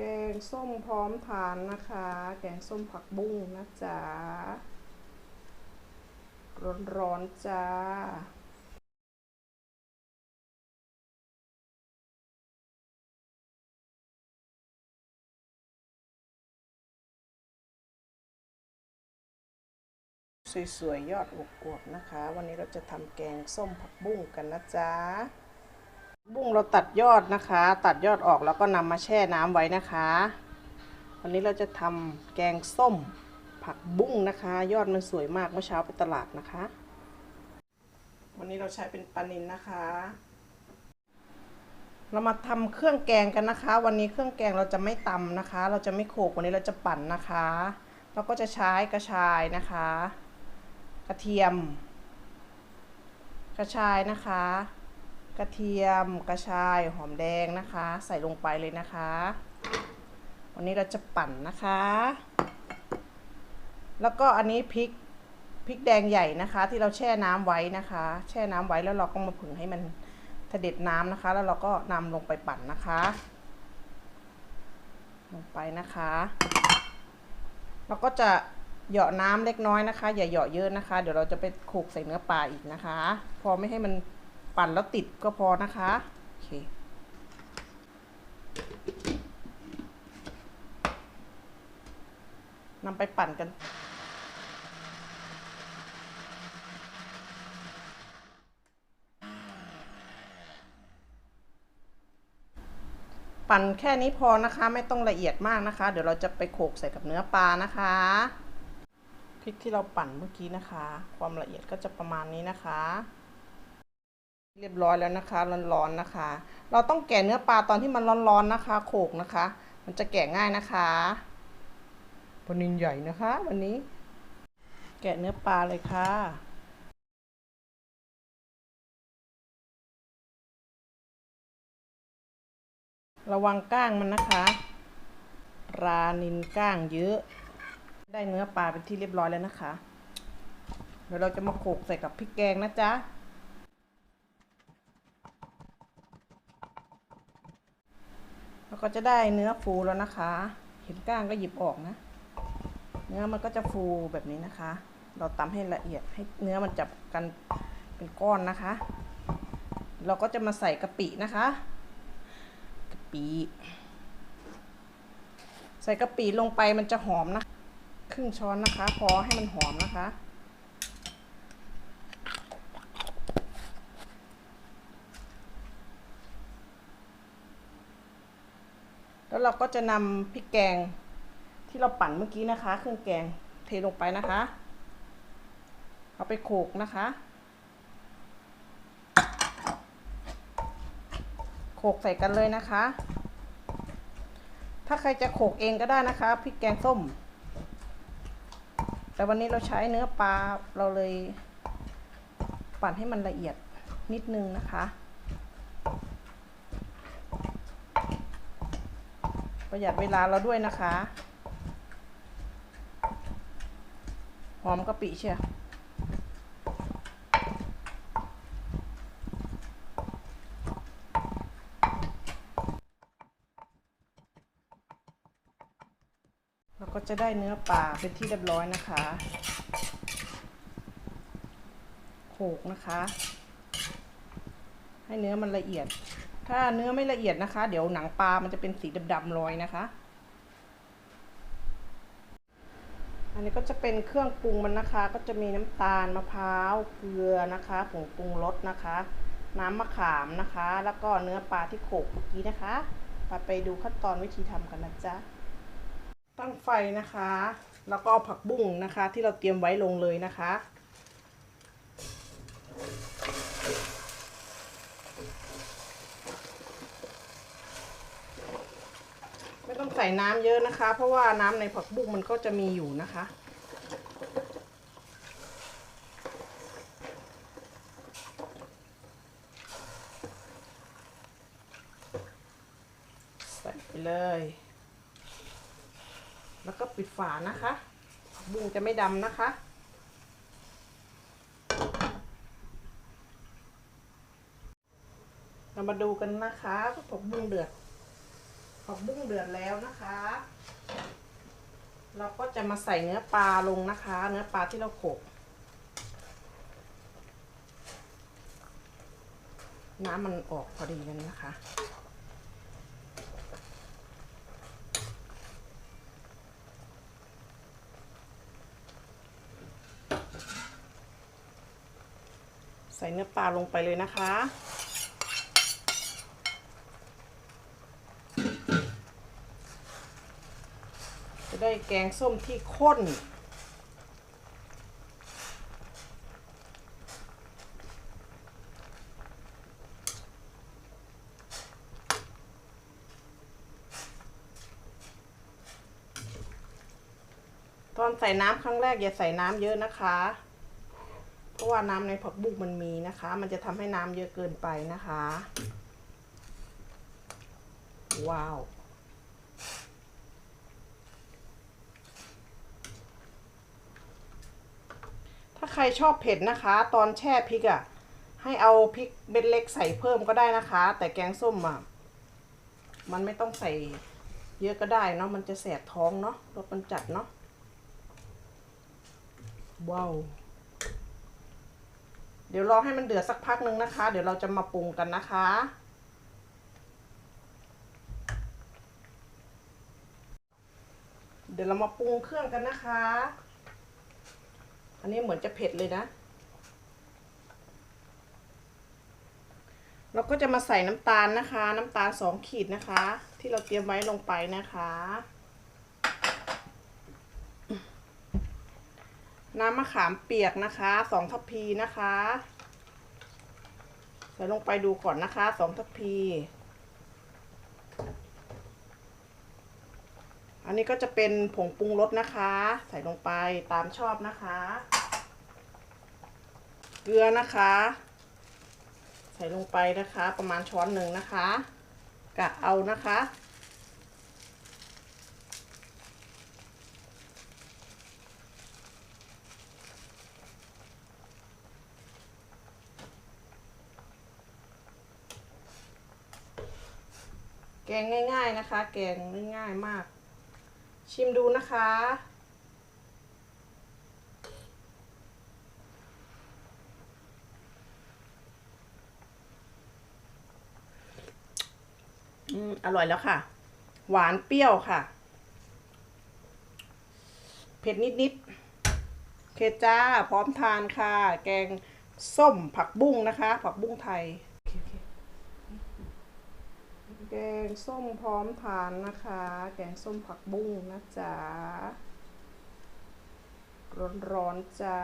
แกงส้มพร้อมทานนะคะ แกงส้มผักบุ้งนะจ๊ะ ร้อนๆจ้าสวยๆยอดอวบๆนะคะ วันนี้เราจะทำแกงส้มผักบุ้งกันนะจ๊ะ บุ้งเราตัดยอดนะคะ ตัดยอดออกแล้วก็นำมาแช่น้ำไว้นะคะ วันนี้เราจะทำแกงส้มผักบุ้งนะคะ ยอดมันสวยมากเมื่อเช้าไปตลาดนะคะ วันนี้เราใช้เป็นปลานินนะคะ เรามาทำเครื่องแกงกันนะคะ วันนี้เครื่องแกงเราจะไม่ตำนะคะ เราจะไม่โขลกวันนี้เราจะปั่นนะคะ เราก็จะใช้กระชายนะคะ กระเทียม กระชายนะคะ กระเทียมกระชายหอมแดงนะคะ ใส่ลงไปเลยนะคะ วันนี้เราจะปั่นนะคะ แล้วก็อันนี้พริกพริกแดงใหญ่นะคะ ที่เราแช่น้ำไว้นะคะ แช่น้ำไว้แล้วเราก็มาผึ่งให้มันเสด็จน้ำนะคะ แล้วเราก็นำลงไปปั่นนะคะ ลงไปนะคะ เราก็จะเหยาะน้ำเล็กน้อยนะคะ อย่าเหยาะเยอะนะคะ เดี๋ยวเราจะไปขลกใส่เนื้อปลาอีกนะคะ พอไม่ให้มัน ปั่นแล้วติดก็พอนะคะโอเคนำไปปั่นกันปั่นแค่นี้พอนะคะไม่ต้องละเอียดมากนะคะ เดี๋ยวเราจะไปโขกใส่กับเนื้อปลานะคะพริกที่เราปั่นเมื่อกี้นะคะ ความละเอียดก็จะประมาณนี้นะคะ เรียบร้อยแล้วนะคะร้อนๆนะคะ เราต้องแกะเนื้อปลาตอนที่มันร้อนๆนะคะ โขกนะคะ มันจะแกะง่ายนะคะปลานินใหญ่นะคะ วันนี้ แกะเนื้อปลาเลยค่ะระวังก้างมันนะคะ รานินก้างเยอะ ได้เนื้อปลาเป็นที่เรียบร้อยแล้วนะคะ เดี๋ยวเราจะมาโขกใส่กับพริกแกงนะจ๊ะ แล้ว ก็จะได้เนื้อฟูแล้วนะคะ เห็นก้างก็หยิบออกนะ เนื้อมันก็จะฟูแบบนี้นะคะ เราตำให้ละเอียดให้เนื้อมันจับกันเป็นก้อนนะคะ เราก็จะมาใส่กะปินะคะกะปิใส่กะปิลงไปมันจะหอมนะ ครึ่งช้อนนะคะ พอให้มันหอมนะคะ แล้วเราก็จะนำพริกแกงที่เราปั่นเมื่อกี้นะคะ เครื่องแกงเทลงไปนะคะ เอาไปโขกนะคะ โขกใส่กันเลยนะคะ ถ้าใครจะโขกเองก็ได้นะคะพริกแกงส้ม แต่วันนี้เราใช้เนื้อปลาเราเลยปั่นให้มันละเอียดนิดนึงนะคะ ประหยัดเวลาเราด้วยนะคะ หอมกะปิเชียวเราก็จะได้เนื้อปลาเป็นที่เรียบร้อยนะคะโขกนะคะ ให้เนื้อมันละเอียด ถ้าเนื้อไม่ละเอียดนะคะ เดี๋ยวหนังปลามันจะเป็นสีดำๆลอยนะคะ อันนี้ก็จะเป็นเครื่องปรุงมันนะคะ ก็จะมีน้ำตาลมะพร้าวเกลือนะคะผงปรุงรสนะคะ น้ำมะขามนะคะ แล้วก็เนื้อปลาที่โขกเมื่อกี้นะคะไปไปดูขั้นตอนวิธีทำกันนะจ๊ะตั้งไฟนะคะ แล้วก็ผักบุ้งนะคะ ที่เราเตรียมไว้ลงเลยนะคะ ต้องใส่น้ำเยอะนะคะ เพราะว่าน้ำในผักบุ้งมันก็จะมีอยู่นะคะ ใส่ไปเลย แล้วก็ปิดฝานะคะผักบุ้งจะไม่ดำนะคะเรามาดูกันนะคะผักบุ้งเดือด ผักบุ้งเดือดแล้วนะคะ เราก็จะมาใส่เนื้อปลาลงนะคะ เนื้อปลาที่เราโขลกน้ำมันออกพอดีนั้นนะคะ ใส่เนื้อปลาลงไปเลยนะคะ จะได้ แกงส้มที่ข้น ตอนใส่น้ำครั้งแรกอย่าใส่น้ำเยอะนะคะ เพราะว่าน้ำในผักบุ้งมันมีนะคะ มันจะทำให้น้ำเยอะเกินไปนะคะ ว้าว ใครชอบเผ็ดนะคะ ตอนแช่พริกอะ่ะ ให้เอาพริกเม็ดเล็กใส่เพิ่มก็ได้นะคะ แต่แกงส้มอะ่ะมันไม่ต้องใส่เยอะก็ได้เนาะมันจะแสบท้องเนาะรสมันจัดเนาะว้าวเดี๋ยวรอให้มันเดือดสักพักหนึ่งนะคะ เดี๋ยวเราจะมาปรุงกันนะคะ เดี๋ยวเรามาปรุงเครื่องกันนะคะ นนี้เหมือนจะเผ็ดเลยนะ เราก็จะมาใส่น้ำตาลนะคะ น้ำตาลสองขีดนะคะ ที่เราเตรียมไว้ลงไปนะคะ น้ำมะขามเปียกนะคะสองทัพพีนะคะใส่ลงไปดูก่อนนะคะสองทัพพีอันนี้ก็จะเป็นผงปรุงรสนะคะ ใส่ลงไปตามชอบนะคะ กลือนะคะ ใส่ลงไปนะคะ ประมาณช้อนหนึ่งนะคะกะเอานะคะ แกงง่าย ๆนะคะ แกงง่ายๆมาก ชิมดูนะคะ อร่อยแล้วค่ะ หวานเปรี้ยวค่ะ เผ็ดนิดๆเคจ้า พร้อมทานค่ะ แกงส้มผักบุ้งนะคะ ผักบุ้งไทย แกงส้มพร้อมทานนะคะ แกงส้มผักบุ้งนะจ๊ะร้อนๆจ้า